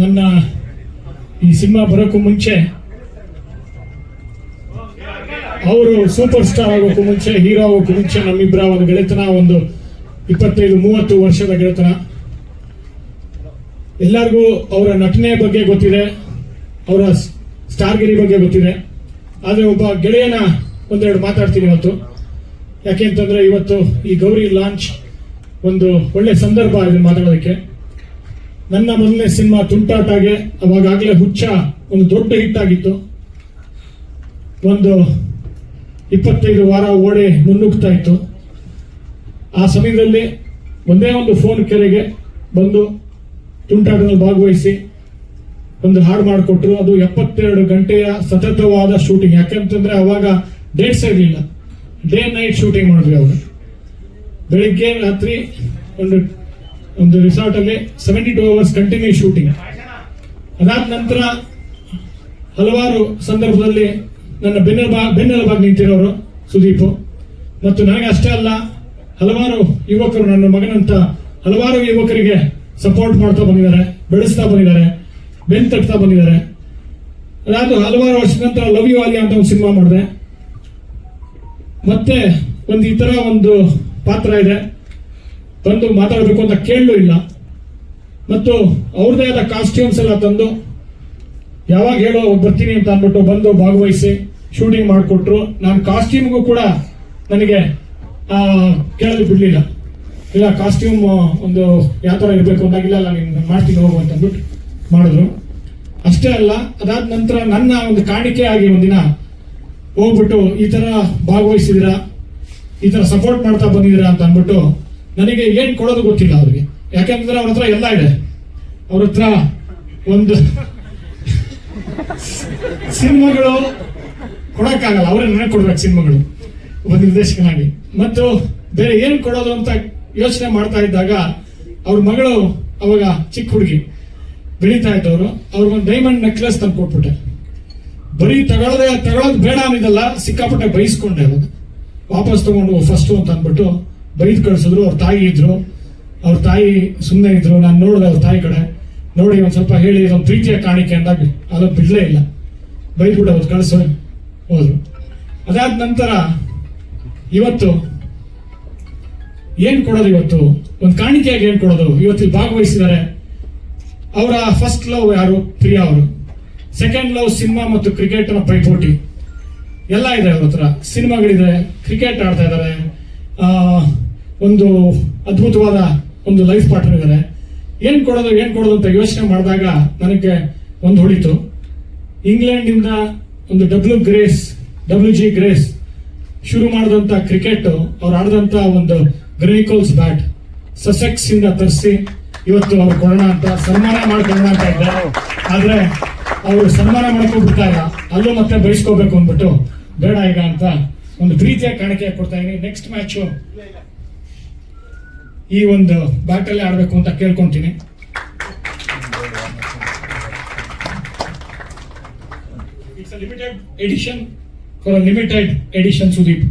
ನನ್ನ ಈ ಸಿನಿಮಾ ಬರೋಕ್ಕೂ ಮುಂಚೆ ಅವರು ಸೂಪರ್ ಸ್ಟಾರ್ ಆಗೋಕ್ಕೂ ಮುಂಚೆ ಹೀರೋ ಆಗೋಕ್ಕೂ ಮುಂಚೆ ನಮ್ಮಿಬ್ಬರ ಒಂದು ಗೆಳೆತನ, ಒಂದು ಇಪ್ಪತ್ತೈದು, ಮೂವತ್ತು ವರ್ಷದ ಗೆಳೆತನ. ಎಲ್ಲರಿಗೂ ಅವರ ನಟನೆ ಬಗ್ಗೆ ಗೊತ್ತಿದೆ, ಅವರ ಸ್ಟಾರ್ಗಿರಿ ಬಗ್ಗೆ ಗೊತ್ತಿದೆ. ಆದರೆ ಒಬ್ಬ ಗೆಳೆಯನ ಒಂದೆರಡು ಮಾತಾಡ್ತೀನಿ ಇವತ್ತು. ಯಾಕೆ ಅಂತಂದ್ರೆ ಇವತ್ತು ಈ ಗೌರಿ ಲಾಂಚ್ ಒಂದು ಒಳ್ಳೆ ಸಂದರ್ಭ ಇದನ್ನು ಮಾತಾಡೋದಕ್ಕೆ. ನನ್ನ ಮೊದಲನೇ ಸಿನಿಮಾ ತುಂಟಾಟಾಗೆ ಅವಾಗಾಗಲೇ ಹುಚ್ಚ ಒಂದು ದೊಡ್ಡ ಹಿಟ್ ಆಗಿತ್ತು. ಒಂದು ಇಪ್ಪತ್ತೈದು ವಾರ ಓಡೆ ಮುನ್ನುಗ್ತಾ ಇತ್ತು. ಆ ಸಮಯದಲ್ಲಿ ಒಂದೇ ಒಂದು ಫೋನ್ ಕೆರೆಗೆ ಬಂದು ತುಂಟಾಟದಲ್ಲಿ ಭಾಗವಹಿಸಿ ಒಂದು ಹಾಡು ಮಾಡಿಕೊಟ್ರು. ಅದು ಎಪ್ಪತ್ತೆರಡು ಗಂಟೆಯ ಸತತವಾದ ಶೂಟಿಂಗ್ ಯಾಕಂತಂದ್ರೆ ಅವಾಗ ಡೇಟ್ಸ್ ಇರಲಿಲ್ಲ ಡೇ ನೈಟ್ ಶೂಟಿಂಗ್ ಮಾಡಿದ್ವಿ ಅವರು. ಬೆಳಿಗ್ಗೆ ರಾತ್ರಿ ಒಂದು ಒಂದು ರಿಸಾರ್ಟ್ ಅಲ್ಲಿ seventy two hours continue shooting ಅದಾದ ನಂತರ ಹಲವಾರು ಸಂದರ್ಭದಲ್ಲಿ ನನ್ನ ಬೆನ್ನೆಲುಬ ಬೆನ್ನೆಲುಬಾಗಿ ನಿಂತಿರೋರು ಸುದೀಪ್. ಮತ್ತು ನನಗೆ ಅಷ್ಟೇ ಅಲ್ಲ, ಹಲವಾರು ಯುವಕರು ನನ್ನ ಮಗನಂತ ಹಲವಾರು ಯುವಕರಿಗೆ ಸಪೋರ್ಟ್ ಮಾಡ್ತಾ ಬಂದಿದ್ದಾರೆ, ಬೆಳೆಸ್ತಾ ಬಂದಿದ್ದಾರೆ, ಬೆನ್ ತಟ್ತಾ ಬಂದಿದ್ದಾರೆ. ಅದಾದ ಹಲವಾರು ವರ್ಷದ ನಂತರ ಲವ್ ಯು ಆಲಿ ಅಂತ ಒಂದು ಸಿನಿಮಾ ಮಾಡಿದೆ. ಮತ್ತೆ ಒಂದು ಈ ಥರ ಒಂದು ಪಾತ್ರ ಇದೆ. ಬಂದು ಮಾತಾಡಬೇಕು ಅಂತ ಕೇಳಲೂ ಇಲ್ಲ. ಮತ್ತು ಅವ್ರದೇ ಆದ ಕಾಸ್ಟ್ಯೂಮ್ಸ್ ಎಲ್ಲ ತಂದು ಯಾವಾಗ ಹೇಳೋ ಬರ್ತೀನಿ ಅಂತ ಅಂದ್ಬಿಟ್ಟು ಬಂದು ಭಾಗವಹಿಸಿ ಶೂಟಿಂಗ್ ಮಾಡಿಕೊಟ್ರು. ನಾನು ಕಾಸ್ಟ್ಯೂಮ್ಗೂ ಕೂಡ ನನಗೆ ಕೇಳಲು ಬಿಡಲಿಲ್ಲ. ಇಲ್ಲ ಕಾಸ್ಟ್ಯೂಮ್ ಒಂದು ಯಾವ ಥರ ಇರಬೇಕು ಅಂದಾಗಿಲ್ಲ ಅಲ್ಲ ನೀನು ಮಾಡ್ತೀನಿ ಹೋಗು ಅಂತ ಅಂದ್ಬಿಟ್ಟು ಮಾಡಿದ್ರು. ಅಷ್ಟೇ ಅಲ್ಲ, ಅದಾದ ನಂತರ ನನ್ನ ಒಂದು ಕಾಣಿಕೆ ಆಗಿ ಒಂದಿನ ಹೋಗ್ಬಿಟ್ಟು ಈ ತರ ಭಾಗವಹಿಸಿದಿರಾ, ಈ ತರ ಸಪೋರ್ಟ್ ಮಾಡ್ತಾ ಬಂದಿದ್ದೀರಾ ಅಂತ ಅಂದ್ಬಿಟ್ಟು ನನಗೆ ಏನು ಕೊಡೋದು ಗೊತ್ತಿಲ್ಲ ಅವ್ರಿಗೆ. ಯಾಕೆಂದ್ರೆ ಅವ್ರ ಹತ್ರ ಎಲ್ಲ ಇದೆ. ಅವ್ರ ಹತ್ರ ಒಂದು ಸಿನಿಮಾಗಳು ಕೊಡಕ್ಕಾಗಲ್ಲ. ಅವರೇ ನನಗೆ ಕೊಡ್ಬೇಕು ಸಿನಿಮಾಗಳು. ಒಬ್ಬ ನಿರ್ದೇಶಕನಾಗಿ. ಮತ್ತು ಬೇರೆ ಏನು ಕೊಡೋದು ಅಂತ ಯೋಚನೆ ಮಾಡ್ತಾ ಇದ್ದಾಗ ಅವ್ರ ಮಗಳು ಅವಾಗ ಚಿಕ್ಕ ಹುಡುಗಿ, ಬೆಳೀತಾ ಇದ್ದವರು, ಅವ್ರಿಗೊಂದು ಡೈಮಂಡ್ ನೆಕ್ಲೆಸ್ ತಂದು ಕೊಟ್ಬಿಟ್ಟೆ. ಬರೀ ತಗೊಳ್ಳೋದೇ, ತಗೊಳ್ಳೋದು ಬೇಡ ಅನ್ನಿದಲ್ಲ, ಸಿಕ್ಕಾಪಟ್ಟೆ ಬೈಸ್ಕೊಂಡೆ ಅವಾಗ. ವಾಪಸ್ ತಗೊಂಡು ಫಸ್ಟ್ ಅಂತ ಅಂದ್ಬಿಟ್ಟು ಬೈದ್ ಕಳ್ಸಿದ್ರು, ಅವ್ರ ತಾಯಿ ಇದ್ರು. ಅವ್ರ ತಾಯಿ ಸುಮ್ಮನೆ ಇದ್ರು. ನಾನು ನೋಡಿದೆ ಅವ್ರ ತಾಯಿ ಕಡೆ. ನೋಡಿ ಒಂದ್ ಸ್ವಲ್ಪ ಹೇಳಿ, ಇದೊಂದು ಪ್ರೀತಿಯ ಕಾಣಿಕೆ ಅಂದಾಗ ಅದು ಬಿಡಲೇ ಇಲ್ಲ. ಬೈದ್ಬಿಟ್ಟು ಅವ್ರು ಕಳಿಸೋ. ಹೋದ್ರು. ಅದಾದ ನಂತರ ಇವತ್ತು ಏನು ಕೊಡೋದು ಇವತ್ತು? ಒಂದು ಕಾಣಿಕೆಯಾಗಿ ಏನು ಕೊಡೋದು? ಇವತ್ತು ಭಾಗವಹಿಸಿದ್ದಾರೆ. ಅವರ ಫಸ್ಟ್ ಲವ್ ಯಾರು? ಪ್ರಿಯಾ ಅವರು. ಸೆಕೆಂಡ್ ಲವ್ ಸಿನಿಮಾ ಮತ್ತು ಕ್ರಿಕೆಟ್ನ ಪೈಪೋಟಿ. ಎಲ್ಲ ಇದೆ ಅವ್ರ ಹತ್ರ. ಸಿನಿಮಾಗಳಿದೆ, ಕ್ರಿಕೆಟ್ ಆಡ್ತಾ ಇದ್ದಾರೆ. ಒಂದು ಅದ್ಭುತವಾದ ಒಂದು ಲೈಫ್ ಪಾರ್ಟ್ನರ್ ಇದ್ದಾರೆ ಏನ್ ಕೊಡೋದು ಏನ್ ಕೊಡೋದು ಅಂತ ಯೋಚನೆ ಮಾಡಿದಾಗ ನನಗೆ ಒಂದು ಹೊಳಿತು. ಇಂಗ್ಲೆಂಡ್ ಇಂದ ಒಂದು W Grace W G Grace ಶುರು ಮಾಡಿದಂತ ಕ್ರಿಕೆಟ್ ಅವ್ರು ಆಡಿದಂತ ಒಂದು ಗ್ರೇಕೋಲ್ಸ್ ಬ್ಯಾಟ್ ಸಸೆಕ್ಸ್ ಇಂದ ತರಿಸಿ ಇವತ್ತು ಅವ್ರು ಕೊಡೋಣ ಅಂತ, ಸನ್ಮಾನ ಮಾಡ್ಕೊಳ್ಳೋಣ ಅಂತ ಇದ್ದಾರೆ. ಆದ್ರೆ ಅವರು ಸನ್ಮಾನ ಮಾಡ್ಕೊಂಡು ಬಿಡ್ತಾ ಇಲ್ಲ ಅಲ್ಲೂ ಮತ್ತೆ ಬಯಸ್ಕೋಬೇಕು ಅಂದ್ಬಿಟ್ಟು ಬೇಡ ಈಗ ಅಂತ ಒಂದು ಪ್ರೀತಿಯ ಕಾಣಿಕೆ ಕೊಡ್ತಾ ಇದೀನಿ. ನೆಕ್ಸ್ಟ್ ಮ್ಯಾಚು ಈ ಒಂದು ಬ್ಯಾಟಲ್ ಆಡಬೇಕು ಅಂತ ಕೇಳ್ಕೊಂತೀನಿ. It's limited edition for limited edition Sudeep